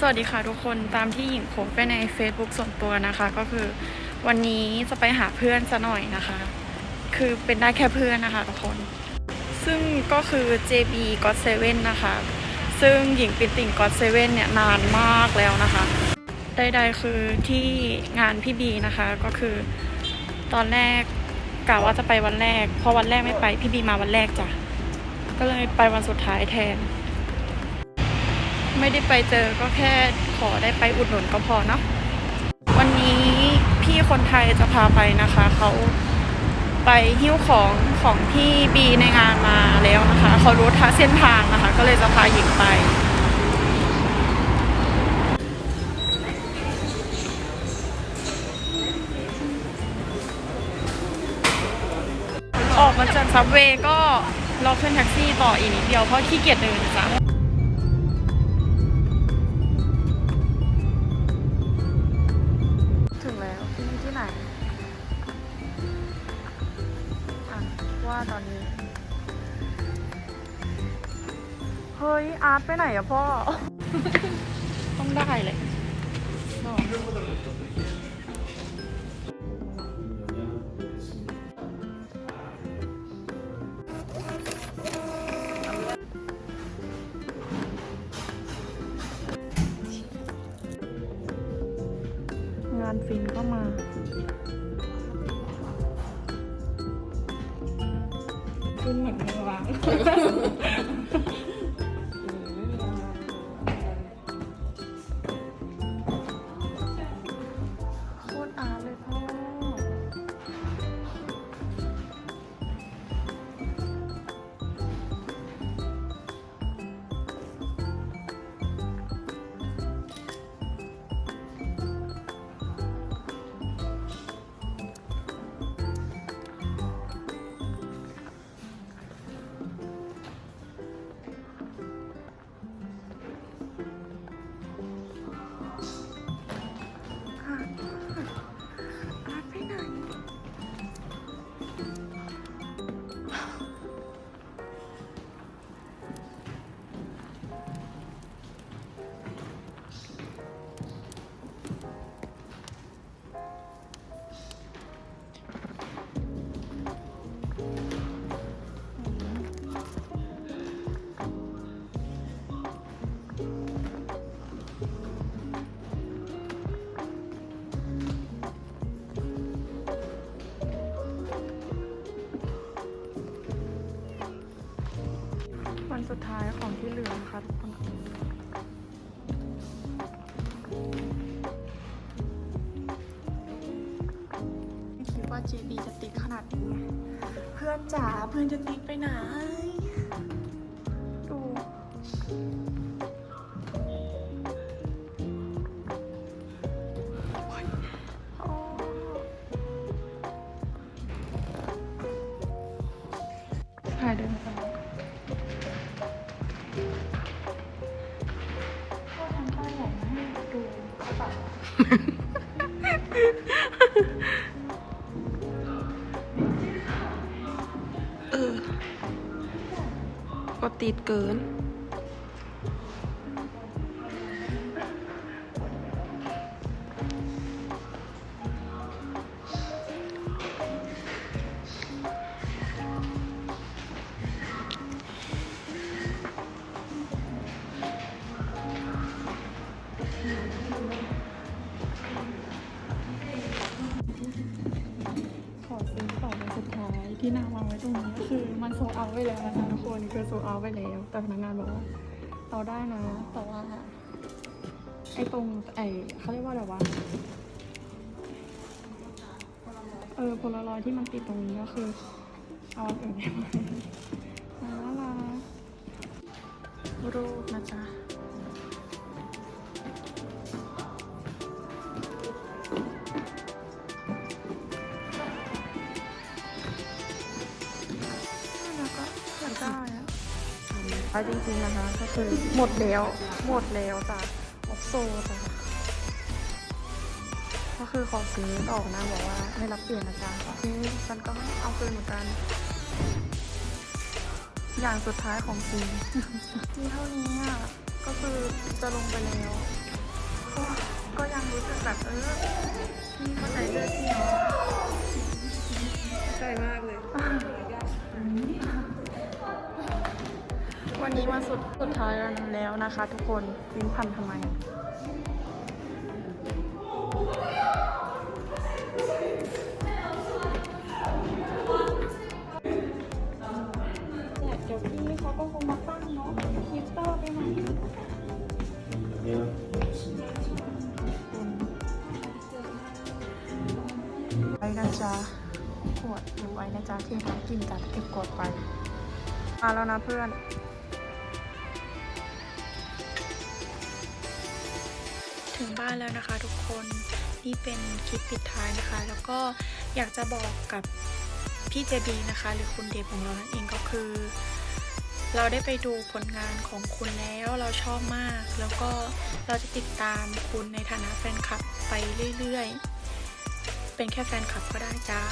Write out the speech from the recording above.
สวัสดีค่ะทุกคนตามที่หญิงโพสไปใน Facebook ส่วนตัวนะคะ ก็คือวันนี้จะไปหาเพื่อนซะหน่อยนะคะ คือเป็นได้แค่เพื่อนนะคะทุกคน ซึ่งก็คือ JB God 7นะคะ ซึ่งหญิงปิดติ่ง God 7เนี่ยนานมากแล้วนะคะใดๆคือที่งานพี่บีนะคะก็คือตอนแรกกะว่าจะไปวันแรก พอวันแรกไม่ไปพี่บีมาวันแรกจ้ะก็เลยไปวันสุดท้ายแทน ไม่ได้ไปเจอก็แค่ขอได้ไปอุดหนุนก็พอเนาะวันนี้พี่คนไทยจะพาไปนะคะเขาไปหิ้วของของที่บีในงานมาแล้วนะคะเขารู้ทางเส้นทางนะคะ ก็เลยจะพาหญิงไปออกมาจากซับเวย์ก็รอขึ้นแท็กซี่ต่ออีกนิดเดียวเพราะขี้เกียจเดินจ๊ะ ฮ้ย อาร์ตไปไหนอะพ่อ ต้องได้เลยงานฟินก็มาคุณเหมือนมือวาง สุดท้ายของที่เหลือนะคะทุกคนไม่คิดว่า JB จะติดขนาดนี้ เพื่อนจ๋าเพื่อนจะติดไปไหน เออก็ติดเกิน ที่นางวางไว้ตรงนี้ก็คือมันโซเอาไว้แล้วนะคะทุกคนคือโซเอาไว้แล้ว แต่พนักงานบอกว่าเอาได้นะ แต่ว่าไอ้ตรงไอ้เขาเรียกว่าอะไรวะเออโพลารอยด์ที่มันติดตรงนี้ก็คือ เอาอื่นได้ไหมน่ารักรูปนะจ๊ะ เอาจริงๆนะคะ ก็คือหมดแล้ว หมดแล้วจ้ะออกโซจ้ะก็คือขอซื้อต่อนะบอกว่าไม่รับเปลี่ยนนะจ๊ะนี่ฉันก็เอาคืนเหมือนกัน อย่างสุดท้ายของจริงมีเท่านี้อะก็คือจะลงไปแล้วก็ก็ยังรู้สึกแบบเออพี่เข้าใจเลือดพี่เนาะใจมากเลย วันนี้มาสุดสุดท้ายแล้วนะคะทุกคนวิ่งพันทำไมเนี่ยเดี๋ยวพี่เขาก็คงมาตั้งเนาะฮิปสเตอร์ไปหน่อยไว้นะจ๊ะขวดเก็บไว้นะจ๊ะที่น้ำกินจัดเก็บกดไป มาแล้วนะเพื่อน ถึงบ้านแล้วนะคะ ทุกคนนี่เป็นคลิปปิดท้ายนะคะ แล้วก็อยากจะบอกกับพี่เจบีนะคะ หรือคุณเดฟของเรานั่นเองก็คือ เราได้ไปดูผลงานของคุณแล้วเราชอบมาก แล้วก็เราจะติดตามคุณในฐานะแฟนคลับไปเรื่อยๆ เป็นแค่แฟนคลับก็ได้จ้า